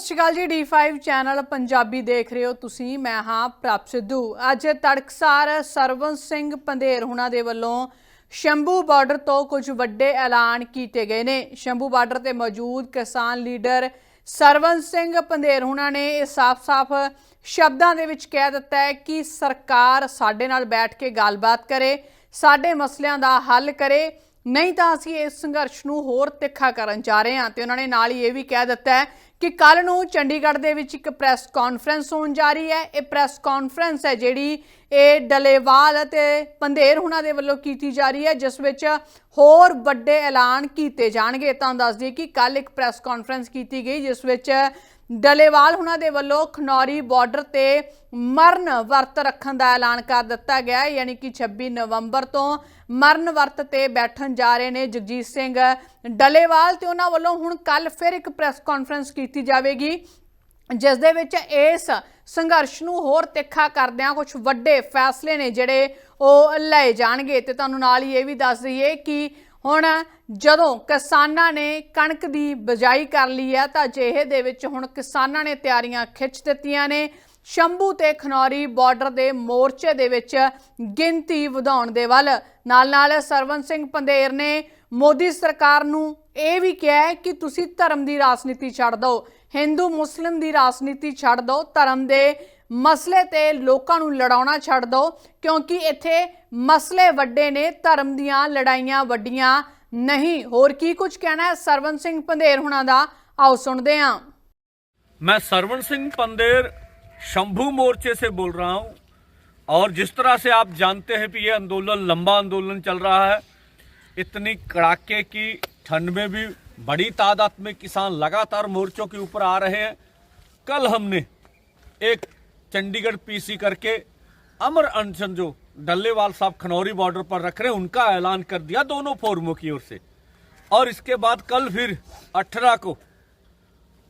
ਸਤਿ ਸ਼੍ਰੀ ਅਕਾਲ ਜੀ D5 channel Punjabi ਦੇਖ ਰਹੇ ਹੋ ਤੁਸੀਂ, ਮੈਂ ਹਾਂ ਪ੍ਰਭ ਸਿੱਧੂ। ਅੱਜ ਤੜਕਸਾਰ ਸਰਵਨ ਸਿੰਘ ਪੰਧੇਰ ਹੁਣਾਂ ਦੇ ਵੱਲੋਂ ਸ਼ੰਭੂ ਬਾਰਡਰ ਤੋਂ ਕੁਝ ਵੱਡੇ ਐਲਾਨ ਕੀਤੇ ਗਏ ਨੇ। ਸ਼ੰਭੂ ਬਾਰਡਰ ਤੇ ਮੌਜੂਦ ਕਿਸਾਨ ਲੀਡਰ ਸਰਵਨ ਸਿੰਘ ਪੰਧੇਰ ਹੁਣਾਂ ਨੇ ਇਹ ਸਾਫ਼-ਸਾਫ਼ ਸ਼ਬਦਾਂ ਦੇ ਵਿੱਚ ਕਹਿ ਦਿੱਤਾ ਹੈ ਕਿ ਸਰਕਾਰ ਸਾਡੇ ਨਾਲ ਬੈਠ ਕੇ ਗੱਲਬਾਤ ਕਰੇ, ਸਾਡੇ ਮਸਲਿਆਂ ਦਾ ਹੱਲ ਕਰੇ, ਨਹੀਂ ਤਾਂ ਅਸੀਂ ਇਸ ਸੰਘਰਸ਼ ਨੂੰ ਹੋਰ ਤਿੱਖਾ ਕਰਨ ਜਾ ਰਹੇ ਹਾਂ। ਤੇ ਉਹਨਾਂ ਨੇ ਨਾਲ ਹੀ ਇਹ ਵੀ ਕਹਿ ਦਿੱਤਾ ਹੈ ਕਿ ਕੱਲ ਨੂੰ ਚੰਡੀਗੜ੍ਹ ਦੇ ਵਿੱਚ ਇੱਕ ਪ੍ਰੈਸ ਕਾਨਫਰੰਸ ਹੋਣ ਜਾ ਰਹੀ ਹੈ। ਇਹ ਪ੍ਰੈਸ ਕਾਨਫਰੰਸ ਹੈ ਜਿਹੜੀ ਇਹ ਡਲੇਵਾਲ ਅਤੇ ਪੰਧੇਰ ਹੁਣਾਂ ਦੇ ਵੱਲੋਂ ਕੀਤੀ ਜਾ ਰਹੀ ਹੈ, ਜਿਸ ਵਿੱਚ ਹੋਰ ਵੱਡੇ ਐਲਾਨ ਕੀਤੇ ਜਾਣਗੇ। ਤਾਂ ਦੱਸ ਦਈਏ ਕਿ ਕੱਲ ਇੱਕ ਪ੍ਰੈਸ ਕਾਨਫਰੰਸ ਕੀਤੀ ਗਈ, ਜਿਸ ਵਿੱਚ ਡਲੇਵਾਲ ਉਹਨਾਂ ਦੇ ਵੱਲੋਂ ਖਨੌਰੀ ਬਾਰਡਰ ਤੇ ਮਰਨ ਵਰਤ ਰੱਖਣ ਦਾ ਐਲਾਨ ਕਰ ਦਿੱਤਾ ਗਿਆ ਯਾਨੀ ਕਿ 26 ਨਵੰਬਰ ਤੋਂ ਮਰਨ ਵਰਤ ਤੇ ਬੈਠਣ ਜਾ ਰਹੇ ਨੇ ਜਗਜੀਤ ਸਿੰਘ ਡਲੇਵਾਲ ਤੇ ਉਹਨਾਂ ਵੱਲੋਂ ਹੁਣ ਕੱਲ ਫਿਰ ਇੱਕ ਪ੍ਰੈਸ ਕਾਨਫਰੰਸ ਕੀਤੀ ਜਾਵੇਗੀ, ਜਿਸ ਦੇ ਵਿੱਚ ਇਸ ਸੰਘਰਸ਼ ਨੂੰ ਹੋਰ ਤਿੱਖਾ ਕਰਦਿਆਂ ਕੁਝ ਵੱਡੇ ਫੈਸਲੇ ਨੇ ਜਿਹੜੇ ਉਹ ਲਏ ਜਾਣਗੇ। ਤੇ ਤੁਹਾਨੂੰ ਨਾਲ ਹੀ ਇਹ ਵੀ ਦੱਸ ਦਈਏ ਕਿ ਹੁਣ ਜਦੋਂ ਕਿਸਾਨਾਂ ਨੇ ਕਣਕ ਦੀ ਬਜਾਈ ਕਰ ਲਈ ਹੈ ਤਾਂ ਅਜਿਹੇ ਦੇ ਵਿੱਚ ਹੁਣ ਕਿਸਾਨਾਂ ਨੇ ਤਿਆਰੀਆਂ ਖਿੱਚ ਦਿੱਤੀਆਂ ਨੇ। ਸ਼ੰਭੂ ਤੇ ਖਨੌਰੀ ਬਾਰਡਰ ਦੇ ਮੋਰਚੇ ਦੇ ਵਿੱਚ ਗਿਣਤੀ ਵਧਾਉਣ ਦੇ ਵੱਲ। ਨਾਲ ਨਾਲ ਸਰਵਨ ਸਿੰਘ ਪੰਧੇਰ ਨੇ ਮੋਦੀ ਸਰਕਾਰ ਨੂੰ ਇਹ ਵੀ ਕਿਹਾ ਹੈ ਕਿ ਤੁਸੀਂ ਧਰਮ ਦੀ ਰਾਜਨੀਤੀ ਛੱਡ ਦਿਓ। ਹਿੰਦੂ, ਮੁਸਲਿਮ ਦੀ ਰਾਜਨੀਤੀ ਛੱਡ ਦਿਓ। ਧਰਮ ਦੇ ਮਸਲੇ ਤੇ ਲੋਕਾਂ ਨੂੰ ਲੜਾਉਣਾ ਛੱਡ ਦਿਓ ਕਿਉਂਕਿ ਇੱਥੇ ਮਸਲੇ ਵੱਡੇ ਨੇ ਧਰਮ ਦੀਆਂ ਲੜਾਈਆਂ ਵੱਡੀਆਂ ਨਹੀਂ ਹੋਰ ਕੀ ਕੁਝ ਕਹਿਣਾ ਹੈ ਸਰਵਨ ਸਿੰਘ ਪੰਧੇਰ ਹੁਣਾਂ ਦਾ ਆਓ ਸੁਣਦੇ ਹਾਂ मैं सरवण सिंह पंदेर शंभू मोर्चे से बोल रहा हूं और जिस तरह से आप जानते हैं कि ये आंदोलन लंबा आंदोलन चल रहा है इतनी कड़ाके की ठंड में भी बड़ी तादाद में किसान लगातार मोर्चों के ऊपर आ रहे हैं कल हमने एक चंडीगढ़ पीसी करके अमर अनशन जो डल्लेवाल साहब खनौरी बॉर्डर पर रख रहे हैं, उनका ऐलान कर दिया दोनों फोरमों की ओर से। और इसके बाद कल फिर अठारह को,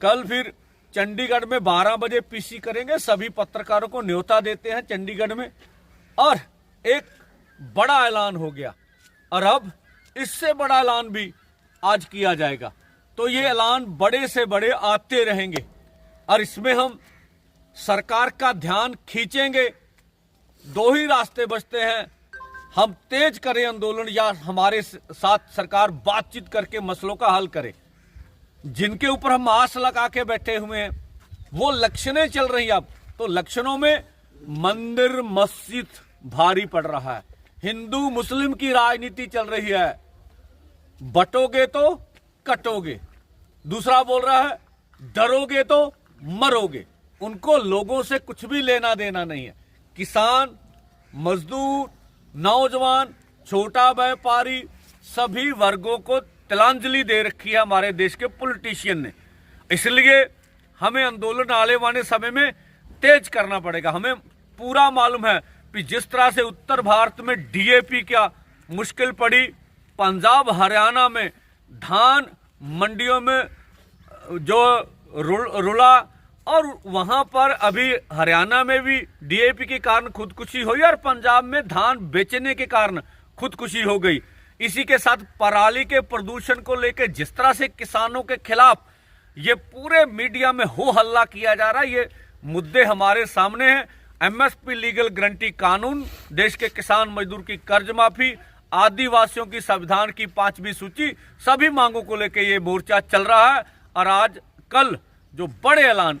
कल फिर चंडीगढ़ में 12 बजे पीसी करेंगे, सभी पत्रकारों को न्योता देते हैं चंडीगढ़ में, और एक बड़ा ऐलान हो गया। और अब इससे बड़ा ऐलान भी आज किया जाएगा। तो ये ऐलान बड़े से बड़े आते रहेंगे, और इसमें हम सरकार का ध्यान खींचेंगे, दो ही रास्ते बचते हैं। हम तेज करें आंदोलन या हमारे साथ सरकार बातचीत करके मसलों का हल करे। जिनके ऊपर हम आस लगा के बैठे हुए हैं, वो लक्षणें चल रही अब। तो लक्षणों में मंदिर, मस्जिद भारी पड़ रहा है। हिंदू, मुस्लिम की राजनीति चल रही है। बटोगे तो कटोगे। दूसरा बोल रहा है, डरोगे तो मरोगे। उनको लोगों से कुछ भी लेना देना नहीं है। किसान मजदूर नौजवान छोटा व्यापारी सभी वर्गों को तिलांजलि दे रखी है हमारे देश के पॉलिटिशियन ने। इसलिए हमें आंदोलन आने वाले समय में तेज करना पड़ेगा। हमें पूरा मालूम है कि जिस तरह से उत्तर भारत में डीएपी क्या मुश्किल पड़ी पंजाब हरियाणा में धान मंडियों में जो रुल, रुला और वहाँ पर अभी हरियाणा में भी डीएपी के कारण खुदकुशी हुई और पंजाब में धान बेचने के कारण खुदकुशी हो गई। इसी के साथ पराली के प्रदूषण को लेकर जिस तरह से किसानों के खिलाफ ये पूरे मीडिया में हो हल्ला किया जा रहा है, ये मुद्दे हमारे सामने हैं। एमएसपी लीगल गारंटी कानून, देश के किसान मजदूर की कर्ज माफ़ी, आदिवासियों की संविधान की पांचवी सूची, सभी मांगों को लेकर ये मोर्चा चल रहा है। और आज कल जो बड़े ऐलान